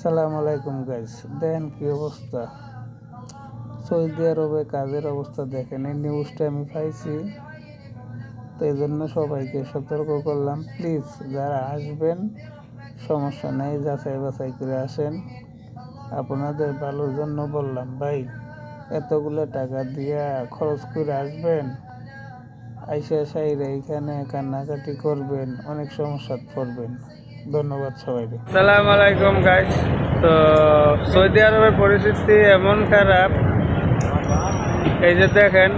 আসসালামু আলাইকুম গাইস দেন কি অবস্থা। সৌদি আরবে কাজের অবস্থা দেখেন, এই নিউজটা আমি পাইছি। তো এই জন্য সবাইকে সতর্ক করলাম। প্লিজ যারা আসবেন, সমস্যা নেই, যাচাই বাছাই করে আসেন। আপনাদের ভালোর জন্য বললাম, ভাই, এতগুলো টাকা দিয়ে খরচ করে আসবেন? আইসা সাইরে এখানে কান্নাকাটি করবেন, অনেক সমস্যাত পড়বেন। ধন্যবাদ সবাইকে। সালাম আলাইকুম গাইস তো, সৌদি আরবের পরিস্থিতি এমন খারাপ। এই যে দেখেন,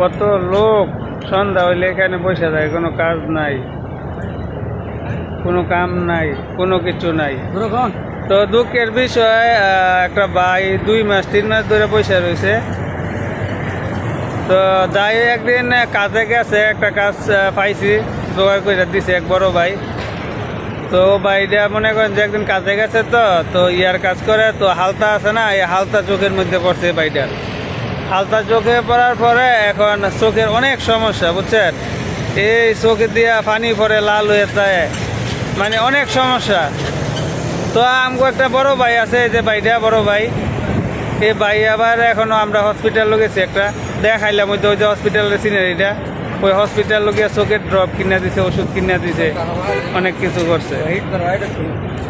কত লোক সন্ধ্যা হইলে এখানে বসে যায়, কোনো কাজ নাই, কোনো কাম নাই, কোনো কিছু নাই। তো দুঃখের বিষয় একটা ভাই দুই মাস, তিন মাস ধরে পয়সা রয়েছে। তো যাই একদিন কাজে গেছে, একটা কাজ পাইছি, জোগাড় করে দিছে এক বড় ভাই। তো ভাইটা মনে করেন যে একদিন কাজে গেছে তো তো ইয়ার কাজ করে, তো হালতা আছে না, এই হালতা চোখের মধ্যে পড়ছে ভাইটার। হালতা চোখে পড়ার পরে এখন চোখের অনেক সমস্যা, বুঝছেন? এই চোখে দিয়া পানি পরে লাল হয়ে যায়। মানে অনেক সমস্যা। তো আমগো একটা বড় ভাই আছে যে ভাইটা বড় ভাই। এই ভাই আবার এখনও আমরা হসপিটাল গেছি একটা। দেখাইলাম ওই যে হসপিটালের সিনারিটা ওই হসপিটাল লোকে চোখের ড্রপ কিনে দিছে, ওষুধ কিনা দিছে, অনেক কিছু করছে।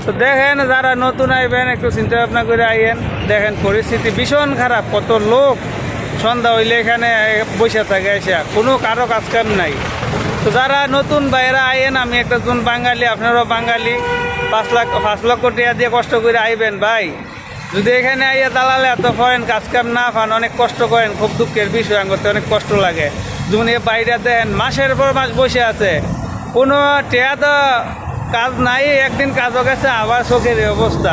তো দেখেন যারা নতুন আইবেন, একটু চিন্তা ভাবনা করে আইয়েন। দেখেন পরিস্থিতি ভীষণ খারাপ, কত লোক সন্ধ্যা হইলে এখানে বসে থাকে এসে, কোনো কারও কাজ কাম নাই। তো যারা নতুন বাইরা আইয়েন, আমি একটা জন বাঙালি, আপনারাও বাঙালি, পাঁচ লাখ, পাঁচ লক্ষ টাকা দিয়ে কষ্ট করে আইবেন, ভাই। যদি এখানে আইয়া দালালে এত করেন কাজ কাম না পান, অনেক কষ্ট করেন, খুব দুঃখের বিষয় করতে অনেক কষ্ট লাগে। যেমন এ বাইরে দেন, মাসের পর মাস বসে আছে। কোনো টেয়া তো কাজ নাই, একদিন কাজও গেছে, আবার চোখের অবস্থা।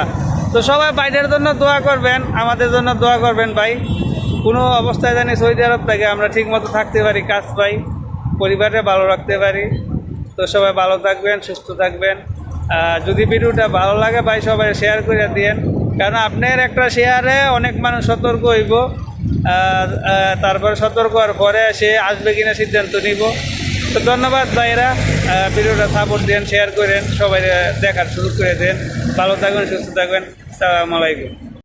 তো সবাই বাইরের জন্য দোয়া করবেন, আমাদের জন্য দোয়া করবেন ভাই। কোনো অবস্থায় জানি সৌদি আরব থেকে আমরা ঠিক মতো থাকতে পারি, কাজ পাই পরিবারে ভালো রাখতে পারি। তো সবাই ভালো থাকবেন, সুস্থ থাকবেন। যদি ভিডিওটা ভালো লাগে ভাই, সবাই শেয়ার করে দিয়েন। কারণ আপনার একটা শেয়ারে অনেক মানুষ সতর্ক হইব। তারপরে সতর্ক হওয়ার পরে সে আসবে কিনা সিদ্ধান্ত নিব। তো ধন্যবাদ ভাইরা ভিডিওটা সাপোর্ট দেন শেয়ার করেন সবাই দেখার শুরু করে দেন। ভালো থাকবেন, সুস্থ থাকবেন সালামালাইকুম